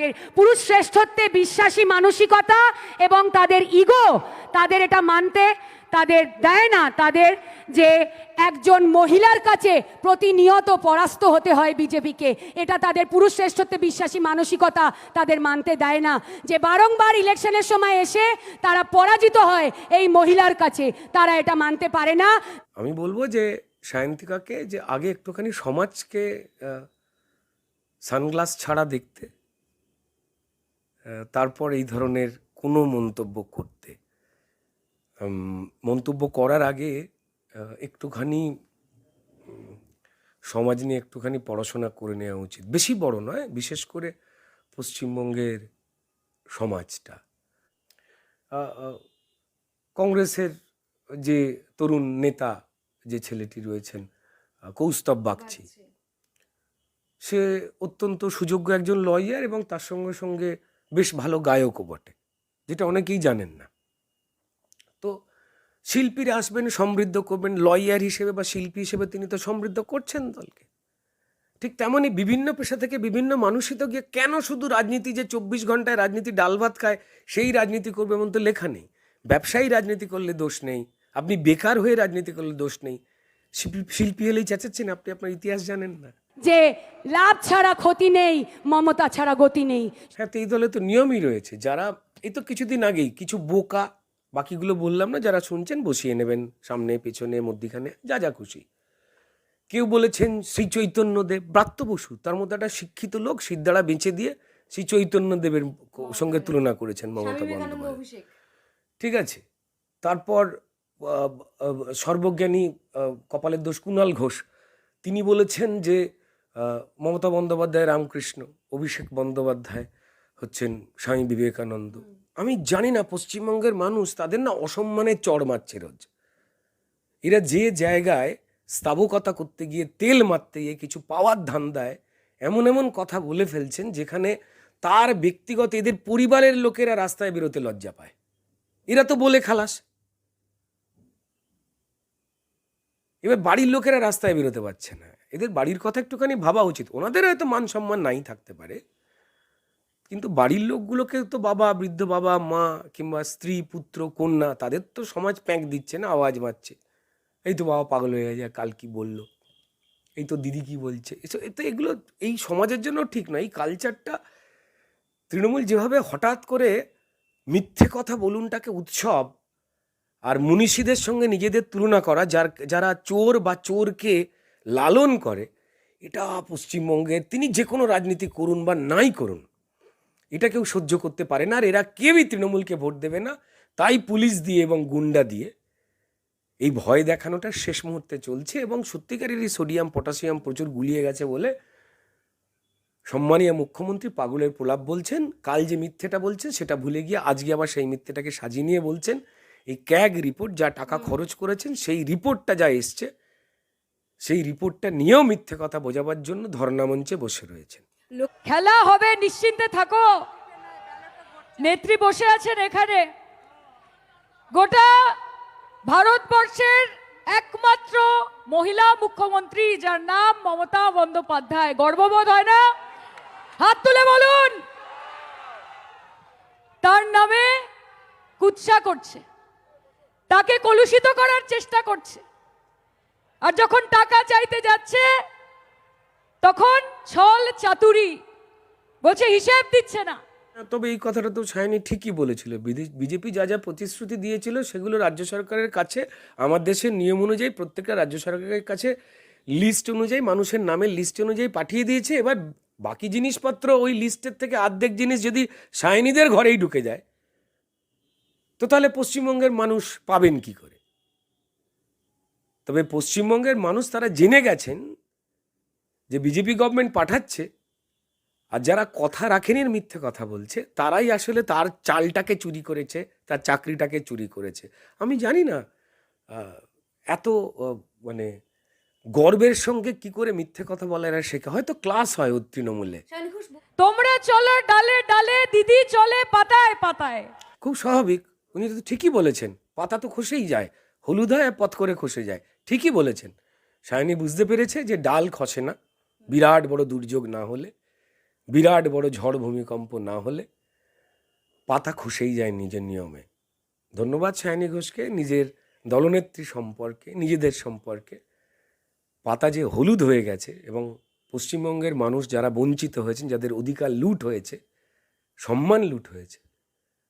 তাদের পুরুষ শ্রেষ্ঠত্বে বিশ্বাসী মানসিকতা এবং তাদের ইগো, তাদের এটা মানতে, তাদের দেয় না, তাদের যে একজন মহিলার কাছে প্রতিনিয়ত পরাস্ত হতে হয় বিজেপিকে, এটা তাদের পুরুষ শ্রেষ্ঠত্বে বিশ্বাসী মানসিকতা তাদের মানতে দেয় না। যে বারংবার ইলেকশনের সময় এসে তারা পরাজিত হয় এই মহিলার কাছে, তারা এটা মানতে পারে না। আমি বলব যে সায়ন্তিকাকে যে আগে একটুখানি সমাজকে সানগ্লাস ছাড়া দেখতে তারপর এই ধরনের কোনো মন্তব্য করতে। মন্তব্য করার আগে একটুখানি সমাজ নিয়ে একটুখানি পড়াশোনা করে নেওয়া উচিত। বেশি বড় নয় বিশেষ করে পশ্চিমবঙ্গের সমাজটা। কংগ্রেসের যে তরুণ নেতা যে ছেলেটি রয়েছেন কৌস্তব বাগচি। সে অত্যন্ত সুযোগ্য একজন লয়ার এবং তার সঙ্গে সঙ্গে বেশ ভালো গায়কও বটে, যেটা অনেকেই জানেন না। তো শিল্পীরা আসবেন, সমৃদ্ধ করবেন, লয়ার হিসেবে বা শিল্পী হিসেবে তিনি তো সমৃদ্ধ করছেন দলকে। ঠিক তেমনই বিভিন্ন পেশা থেকে বিভিন্ন মানুষই তো গিয়ে কেন শুধু রাজনীতি যে চব্বিশ ঘন্টায় রাজনীতি ডাল ভাত খায়, সেই রাজনীতি করবে এমন তো লেখা নেই। ব্যবসায়ী রাজনীতি করলে দোষ নেই, আপনি বেকার হয়ে রাজনীতি করলে দোষ নেই। শিল্পী- হলেই চেঁচাচ্ছেন, আপনি আপনার ইতিহাস জানেন না। যে লাভ ছাড়া ক্ষতি নেই মমতা ছাড়া গতি নেই। হ্যাঁ তো এই দলে তো নিয়মই রয়েছে। যারা এই তো কিছুদিন আগেই কিছু বোকা বাকিগুলো বললাম না যারা শুনছেন বসিয়ে নেবেন সামনে পেছনে মধ্যিখানে যা যা খুশি। কেউ বলেছেন শ্রী চৈতন্যদেব ব্রাত্য বসু তার মধ্যে একটা শিক্ষিত লোক সিদ্ধারা বেঁচে দিয়ে শ্রী চৈতন্যদেবের সঙ্গে তুলনা করেছেন মমতা বন্দ্যোপাধ্যায়। ঠিক আছে। তারপর সর্বজ্ঞানী কপালের দোষ কুণাল ঘোষ তিনি বলেছেন যে মমতা বন্দ্যোপাধ্যায় রামকৃষ্ণ অভিষেক বন্দ্যোপাধ্যায় হচ্ছেন স্বামী বিবেকানন্দ। আমি জানি না পশ্চিমবঙ্গের মানুষ তাদের না অসম্মানের চড় মারছে রোজ। এরা যে জায়গায় স্থাবকতা করতে গিয়ে তেল মারতে গিয়ে কিছু পাওয়ার ধান্দায় এমন এমন কথা বলে ফেলছেন যেখানে তার ব্যক্তিগত এদের পরিবারের লোকেরা রাস্তায় বেরোতে লজ্জা পায়। এরা তো বলে খালাস। এবার বাড়ির লোকেরা রাস্তায় বেরোতে পারছে না। এদের বাড়ির কথা একটুখানি ভাবা উচিত। ওনাদের হয়তো মান সম্মান নাই থাকতে পারে। কিন্তু বাড়ির লোকগুলোকে তো বাবা, বৃদ্ধ বাবা, মা কিংবা স্ত্রী, পুত্র, কন্যা, তাদের তো সমাজ প্যাঁক দিচ্ছে না, আওয়াজ মারছে। এই তো বাবা পাগল হয়ে যায় কাল কি বলল? এই তো দিদি কি বলছে? তো এগুলো এই সমাজের জন্য ঠিক না। এই কালচারটা তৃণমূল যেভাবে হঠাৎ করে মিথ্যে কথা বলুনটাকে উৎসব আর মনীষীদের সঙ্গে নিজেদের তুলনা করা, যার, যারা চোর বা চোরকে লালন করে, এটা পশ্চিমবঙ্গের তিনি যে কোনো রাজনীতি করুন বা নাই করুন, এটা কেউ সহ্য করতে পারে না। আর এরা কেউই তৃণমূলকে ভোট দেবে না। তাই পুলিশ দিয়ে এবং গুন্ডা দিয়ে এই ভয় দেখানোটা শেষ মুহূর্তে চলছে এবং সত্যিকারের এই সোডিয়াম, পটাশিয়াম প্রচুর গুলিয়ে গেছে বলে সম্মানীয় মুখ্যমন্ত্রী পাগলের প্রলাপ বলছেন। কাল যে মিথ্যেটা বলছেন, সেটা ভুলে গিয়ে আজকে আবার সেই মিথ্যেটাকে সাজিয়ে নিয়ে বলছেন। এই ক্যাগ রিপোর্ট, যা টাকা খরচ করেছেন, সেই রিপোর্টটা যা এসছে সেই রিপোর্টটা নিয়েও মিথ্যে কথা বোঝাবার জন্য ধর্ণামঞ্চে বসে রয়েছেন। খেলা হবে, নিশ্চিন্তে থাকো। নেত্রী বসে আছেন এখানে। গোটা ভারতবর্ষের একমাত্র মহিলা মুখ্যমন্ত্রী, যার নাম মমতা বন্দ্যোপাধ্যায়। গর্ববোধ হয় না? হাত তুলে বলুন। তার নামে কুৎসা করছে। তাকে কলুষিত করার চেষ্টা করছে। আর যখন টাকা চাইতে যাচ্ছে, তখন ছল চাতুরি। বলছে, হিসেব দিচ্ছে না। তবে এই কথাটা তো সায়নি ঠিকই বলেছিল। বিজেপি যা যা প্রতিশ্রুতি দিয়েছিল, সেগুলো রাজ্য সরকারের কাছে, আমার দেশের নিয়ম অনুযায়ী, প্রত্যেকটা রাজ্য সরকারের কাছে লিস্ট অনুযায়ী, মানুষের নামের লিস্ট অনুযায়ী পাঠিয়ে দিয়েছে। এবার বাকি জিনিসপত্র ওই লিস্টের থেকে অর্ধেক জিনিস যদি সায়নিদের ঘরেই ঢুকে যায়, তো তাহলে পশ্চিমবঙ্গের মানুষ পাবেন কি করে? তবে পশ্চিমবঙ্গের মানুষ তারা জেনে গেছেন যে বিজেপি গভর্নমেন্ট পাঠাচ্ছে আর যারা কথা রাখেনি মিথ্যে কথা বলছে তারাই আসলে তার চালটাকে চুরি করেছে তার চাকরিটাকে চুরি করেছে। আমি জানি না এত মানে গর্বের সঙ্গে কি করে মিথ্যে কথা বলা এরা শেখা? হয়তো ক্লাস হয় ওর তৃণমূলে। তোমরা চলো ডালে ডালে দিদি চলে পাতায় পাতায়। খুব স্বাভাবিক উনি তো ঠিকই বলেছেন পাতা তো খসেই যায়। হলুদ হয় পথ করে খসে যায়। ঠিকই বলেছেন। সায়নী বুঝতে পেরেছে যে ডাল খসে না। বিরাট বড় দুর্যোগ না হলে, বিরাট বড় ঝড় ভূমিকম্প না হলে পাতা খসেই যায় নিজের নিয়মে। ধন্যবাদ সায়নী ঘোষকে নিজের দলনেত্রী সম্পর্কে, নিজেদের সম্পর্কে। পাতা যে হলুদ হয়ে গেছে এবং পশ্চিমবঙ্গের মানুষ যারা বঞ্চিত হয়েছেন, যাদের অধিকার লুট হয়েছে, সম্মান লুট হয়েছে,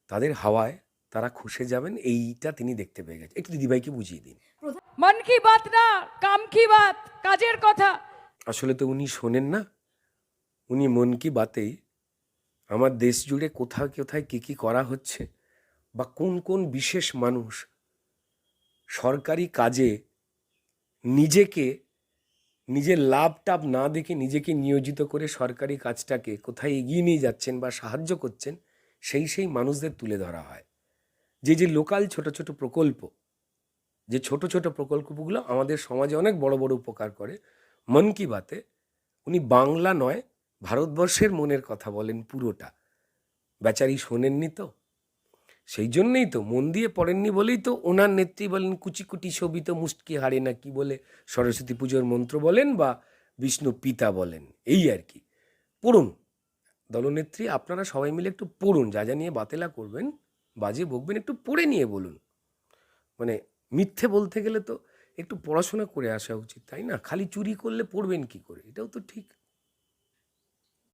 তাদের হাওয়ায় তারা খুশে যাবেন এইটা তিনি দেখতে পেয়ে গেছেন। একটু দিদিভাইকে বুঝিয়ে দিন। মন কি বাত না কাম কি বাত কাজের কথা। আসলে তো উনি শোনেন না। উনি মন কি বাতেই আমার দেশ জুড়ে কোথাও কোথায় কী কী করা হচ্ছে বা কোন কোন বিশেষ মানুষ সরকারি কাজে নিজেকে নিজের লাভ টাভ না দেখে নিজেকে নিয়োজিত করে সরকারি কাজটাকে কোথায় এগিয়ে নিয়ে যাচ্ছেন বা সাহায্য করছেন সেই সেই মানুষদের তুলে ধরা হয়। যে যে লোকাল ছোট ছোট প্রকল্প, যে ছোট ছোট প্রকল্পগুলো আমাদের সমাজে অনেক বড় বড় উপকার করে। মন কি বাতে, উনি বাংলা নয়, ভারতবর্ষের মনের কথা বলেন পুরোটা। বেচারি শোনেননি তো? সেই জন্যেই তো, মন দিয়ে পড়েননি বলেই তো ওনার নেত্রী বলেন, কুচি কুটি শোভিত মুষ্টি হারে না কি বলে? সরস্বতী পুজোর মন্ত্র বলেন বা বিষ্ণু পিতা বলেন, এই আর কি। পড়ুন। দলনেত্রী, আপনারা সবাই মিলে একটু পড়ুন, যা যা নিয়ে বাতেলা করবেন। বাজে বকবেন, একটু পড়ে নিয়ে বলুন। মানে মিথ্যে বলতে গেলে তো একটু পড়াশোনা করে আসা উচিত, তাই না? খালি চুরি করলে পড়বেন কি করে? এটাও তো ঠিক।